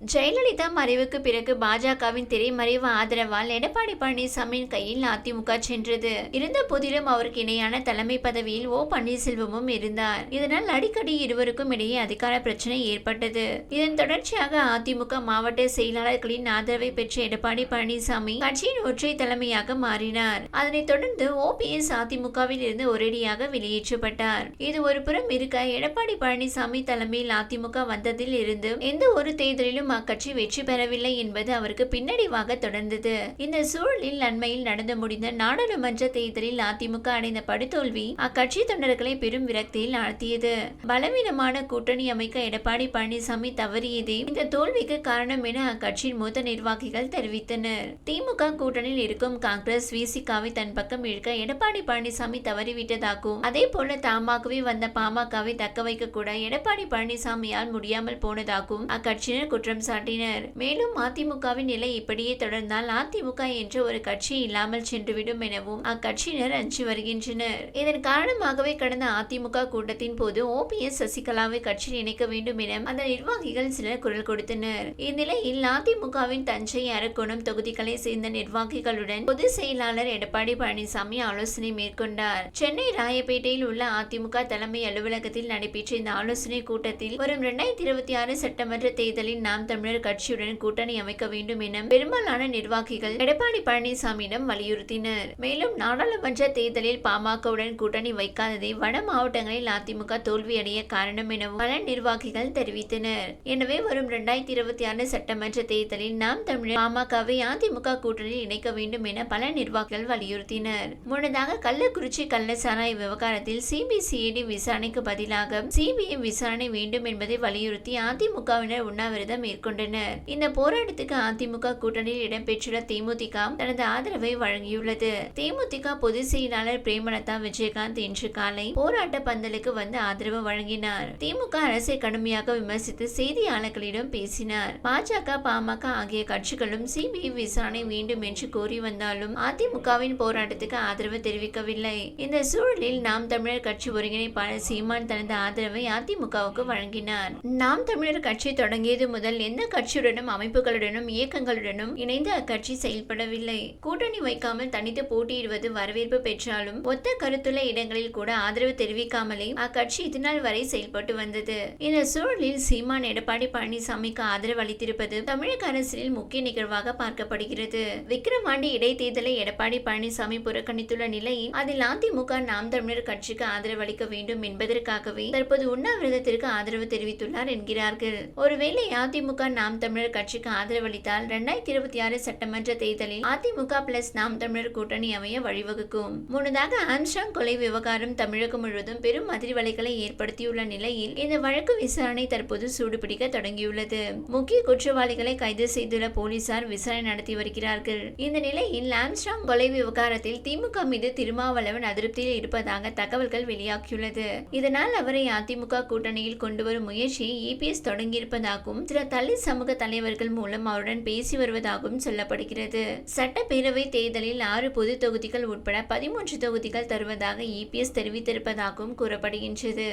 ஜெயலலிதா மறைவுக்கு பிறகு பாஜகவின் திரைமறைவு ஆதரவால் எடப்பாடி பழனிசாமியின் கையில் அதிமுக சென்றது. இருந்த போதிலும் அவருக்கு இணையான தலைமை பதவியில் ஓ. பன்னீர்செல்வமும் இருந்தார். இதனால் அடிக்கடி இருவருக்கும் இடையே அதிகார பிரச்சனை ஏற்பட்டது. இதன் தொடர்ச்சியாக அதிமுக மாவட்ட செயலாளர்களின் ஆதரவை பெற்ற எடப்பாடி பழனிசாமி கட்சியின் ஒற்றை தலைமையாக மாறினார். அதனைத் தொடர்ந்து ஓபிஎஸ் அதிமுகவில் இருந்து ஒரேடியாக வெளியேற்றப்பட்டார். இது ஒரு புறம் இருக்க எடப்பாடி பழனிசாமி தலைமையில் அதிமுக வந்ததில் இருந்து எந்த ஒரு தேர்தலிலும் அக்கட்சி வெற்றி பெறவில்லை என்பது அவருக்கு பின்னடைவாக தொடர்ந்தது. இந்த சூழலில் அண்மையில் நடந்து முடிந்த நாடாளுமன்ற தேர்தலில் அதிமுக அடைந்த படுதோல்வி அக்கட்சி தொண்டர்களை பெரும் விரக்தியில் ஆழ்த்தியது. பலவீனமான கூட்டணி அமைக்க எடப்பாடி பழனிசாமி தவறியதே இந்த தோல்விக்கு காரணம் என அக்கட்சியின் மூத்த நிர்வாகிகள் தெரிவித்தனர். திமுக கூட்டணியில் இருக்கும் காங்கிரஸ் விசிகாவை தன் பக்கம் இழுக்க எடப்பாடி பழனிசாமி தவறிவிட்டதாகவும் அதே போல தாமாகவே வந்த பாமகவை தக்க வைக்க கூட எடப்பாடி பழனிசாமியால் முடியாமல் போனதாகவும் அக்கட்சியினர் குற்றம் சாட்டினர். மேலும் அதிமுகவின் நிலை இப்படியே தொடர்ந்தால் அதிமுக என்ற ஒரு கட்சி இல்லாமல் சென்றுவிடும் எனவும் அக்கட்சியினர் அஞ்சு வருகின்றனர். இதன் காரணமாகவே கடந்த அதிமுக கூட்டத்தின் போது ஓபிஎஸ் சசிகலாவை கட்சியில் இணைக்க வேண்டும் என அந்த நிர்வாகிகள் சிலர் குரல் கொடுத்தனர். இந்நிலையில் அதிமுகவின் தஞ்சை அரக்கோணம் தொகுதிகளை சேர்ந்த நிர்வாகிகளுடன் பொதுச் செயலாளர் எடப்பாடி பழனிசாமி ஆலோசனை மேற்கொண்டார். சென்னை ராயப்பேட்டையில் உள்ள அதிமுக தலைமை அலுவலகத்தில் நடைபெற்ற இந்த ஆலோசனை கூட்டத்தில் வரும் இரண்டாயிரத்தி இருபத்தி ஆறு சட்டமன்ற தேர்தலில் நாம் தமிழர் கட்சியுடன் கூட்டணி அமைக்க வேண்டும் என பெரும்பாலான நிர்வாகிகள் எடப்பாடி பழனிசாமியிடம் வலியுறுத்தினர். மேலும் நாடாளுமன்ற தேர்தலில் பாமகவுடன் கூட்டணி வைக்காததே வட மாவட்டங்களில் அதிமுக தோல்வியடைய காரணம் எனவும் பல நிர்வாகிகள் தெரிவித்தனர். எனவே வரும் இரண்டாயிரத்தி இருபத்தி ஆறு சட்டமன்ற தேர்தலில் நாம் தமிழர் பாமகவை அதிமுக கூட்டணியில் இணைக்க வேண்டும் என பல நிர்வாகிகள் வலியுறுத்தினர். முன்னதாக கள்ளக்குறிச்சி கள்ளச்சாராய விவகாரத்தில் சிபிசிஐடி விசாரணைக்கு பதிலாக சிபிஐ விசாரணை வேண்டும் என்பதை வலியுறுத்தி அதிமுகவினர் உண்ணாவிரதம் மேற்கொண்டனர் இந்த போராட்டத்துக்கு அதிமுக கூட்டணியில் இடம்பெற்றுள்ள தேமுதிக தனது ஆதரவை வழங்கியுள்ளது. தேமுதிக பொதுச் செயலாளர் பிரேமலதா விஜயகாந்த் இன்று காலை போராட்ட பந்தலுக்கு வந்து ஆதரவு வழங்கினார். திமுக அரசை கடுமையாக விமர்சித்து செய்தியாளர்களிடம் பேசினார். பாஜக பாமக ஆகிய கட்சிகளும் சிபிஐ விசாரணை வேண்டும் என்று கோரி வந்தாலும் அதிமுகவின் போராட்டத்துக்கு ஆதரவு தெரிவிக்கவில்லை. இந்த சூழலில் நாம் தமிழர் கட்சி ஒருங்கிணைப்பாளர் சீமான் தனது ஆதரவை அதிமுகவுக்கு வழங்கினார். நாம் தமிழர் கட்சி தொடங்கியது முதல் எந்த கட்சியுடனும் அமைப்புகளுடனும் இயக்கங்களுடனும் இணைந்து அக்கட்சி செயல்படவில்லை. கூட்டணி வைக்காமல் தனித்து போட்டியிடுவது வரவேற்பு பெற்றாலும் ஒத்த கருத்துள்ள இடங்களில் கூட ஆதரவு தெரிவிக்காமலே அக்கட்சி இதுநாள் வரை செயல்பட்டு வந்தது. இந்த சூழலில் சீமான் எடப்பாடி பழனிசாமிக்கு ஆதரவு அளித்திருப்பது தமிழக அரசியலில் முக்கிய நிகழ்வாக பார்க்கப்படுகிறது. விக்கிரவாண்டி இடைத்தேர்தலை எடப்பாடி பழனிசாமி புறக்கணித்துள்ள நிலையில் அதில் அதிமுக நாம் தமிழர் கட்சிக்கு ஆதரவு அளிக்க வேண்டும் என்பதற்காகவே தற்போது உண்ணாவிரதத்திற்கு ஆதரவு தெரிவித்துள்ளார் என்கிறார்கள். ஒருவேளை அதிமுக அதிமுக நாம் தமிழர் கட்சிக்கு ஆதரவளித்தால் இரண்டாயிரத்தி இருபத்தி ஆறு சட்டமன்ற தேர்தலில் அதிமுக பிளஸ் நாம் தமிழர் கூட்டணி அமைய வழிவகுக்கும். முன்னதாக ஆம்ஸ்டாங் கொலை விவகாரம் தமிழகம் முழுவதும் பெரும் அதிர்வலைகளை ஏற்படுத்தியுள்ள நிலையில் இந்த வழக்கு விசாரணை தற்போது சூடுபிடிக்க தொடங்கியுள்ளது. முக்கிய குற்றவாளிகளை கைது செய்துள்ள போலீசார் விசாரணை நடத்தி வருகிறார்கள். இந்த நிலையில் ஆம்ஸ்டாங் கொலை விவகாரத்தில் திமுக மீது திருமாவளவன் அதிருப்தியில் இருப்பதாக தகவல்கள் வெளியாகியுள்ளது. இதனால் அவரை அதிமுக கூட்டணியில் கொண்டு வரும் முயற்சியை இபிஎஸ் தொடங்கியிருப்பதாகவும் சில தலித் சமூக தலைவர்கள் மூலம் அவருடன் பேசி வருவதாகவும் சொல்லப்படுகிறது. சட்டப்பேரவை தேர்தலில் ஆறு பொது தொகுதிகள் உட்பட பதிமூன்று தொகுதிகள் தருவதாக இபிஎஸ் தெரிவித்திருப்பதாகவும் கூறப்படுகின்றது.